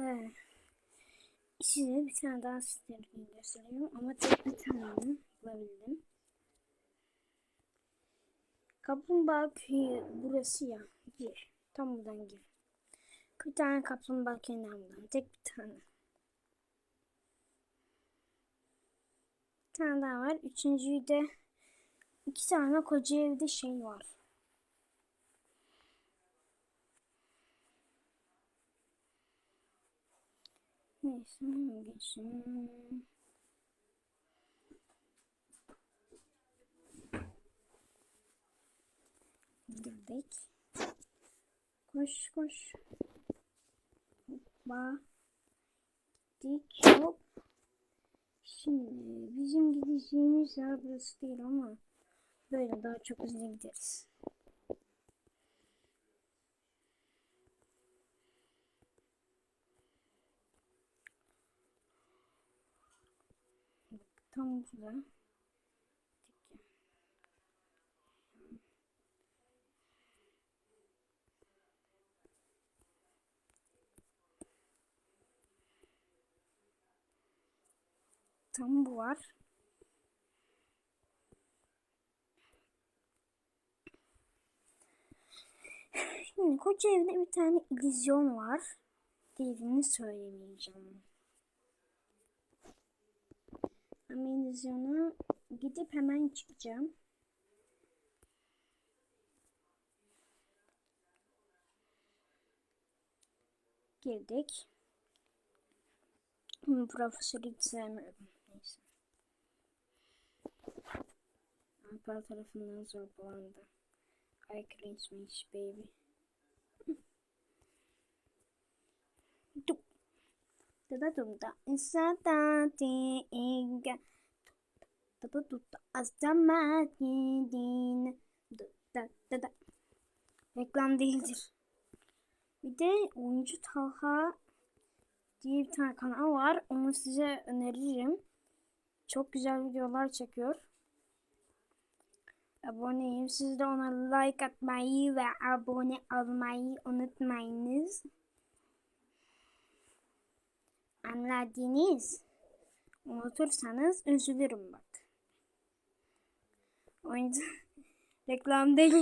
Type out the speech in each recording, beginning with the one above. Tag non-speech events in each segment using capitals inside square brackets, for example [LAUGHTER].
Evet. Size bir tane daha siterini göstereyim ama tek bir tane bulabildim. Kaplumbağa köyü burası ya. Gir. Tam buradan gir. Bir tane kaplumbağa köyünden buradan. Tek bir tane. Bir tane daha var. Üçüncüyü de iki tane koca evde şey var. Neyse geçelim. Girdik. Koş koş. Hoppa. Gittik. Hop. Şimdi bizim gideceğimiz yer burası değil ama böyle daha çok hızlı gideriz. Tam burada. Tam bu var. Şimdi koca evde bir tane illüzyon var. Diğerini söylemeyeceğim. Ama illüzyona gidip hemen çıkacağım. Girdik. Profesörü hiç sevmiyorum. Neyse. Alper tarafından zorbalandı. I cringe baby. Da da dum da. Insata ti inga. Da da da da. Astama din. Da da da da. Reklam değildir. Bir de oyuncu Talha diye bir tane kanal var. Onu size öneririm. Çok güzel videolar çekiyor. Aboneyim. Siz de ona like atmayı ve abone olmayı unutmayınız. Anladınız. Unutursanız üzülürüm bak. Oyuncu [LAUGHS] reklam değil.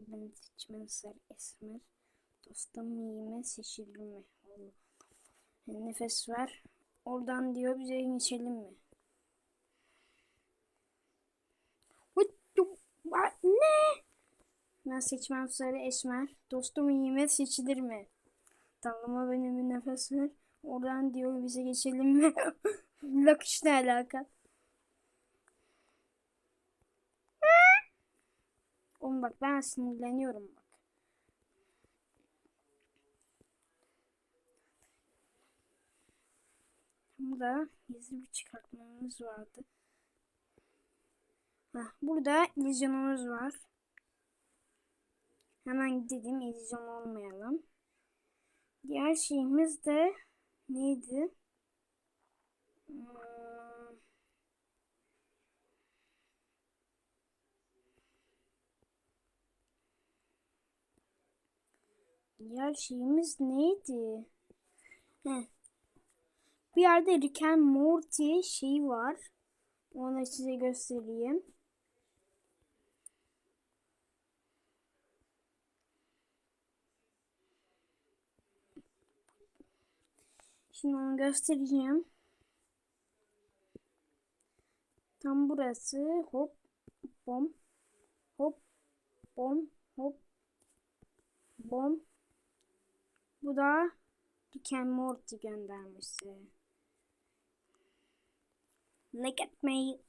Ben seçmen sarı esmer. Dostum yeme seçilir mi? Nefes ver. Oradan diyor bize geçelim mi? Ne? Ben seçmem sarı esmer. Dostum yeme seçilir mi? Benim bir nefes ver. Oradan diyor bize geçelim mi? [LAUGHS] Lak işte alaka. Oğlum bak ben sinirleniyorum bak. Burada gizli bir çıkartmamız vardı. Heh, burada illüzyonumuz var. Hemen gidelim illüzyon olmayalım. Diğer şeyimiz de neydi? Hmm. Diğer şeyimiz neydi? Heh. Bir yerde Rick and Morty şeyi var. Onu size göstereyim. Şimdi onu göstereceğim. Tam burası. Hop. Bom. Hop. Bom. Hop. Bom. Bu da Rick and Morty göndermişti. Like atmayı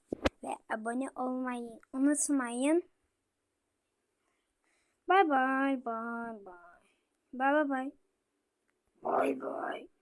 ve abone olmayı unutmayın. Bye bye bye bye. Bye bye bye. Bye bye.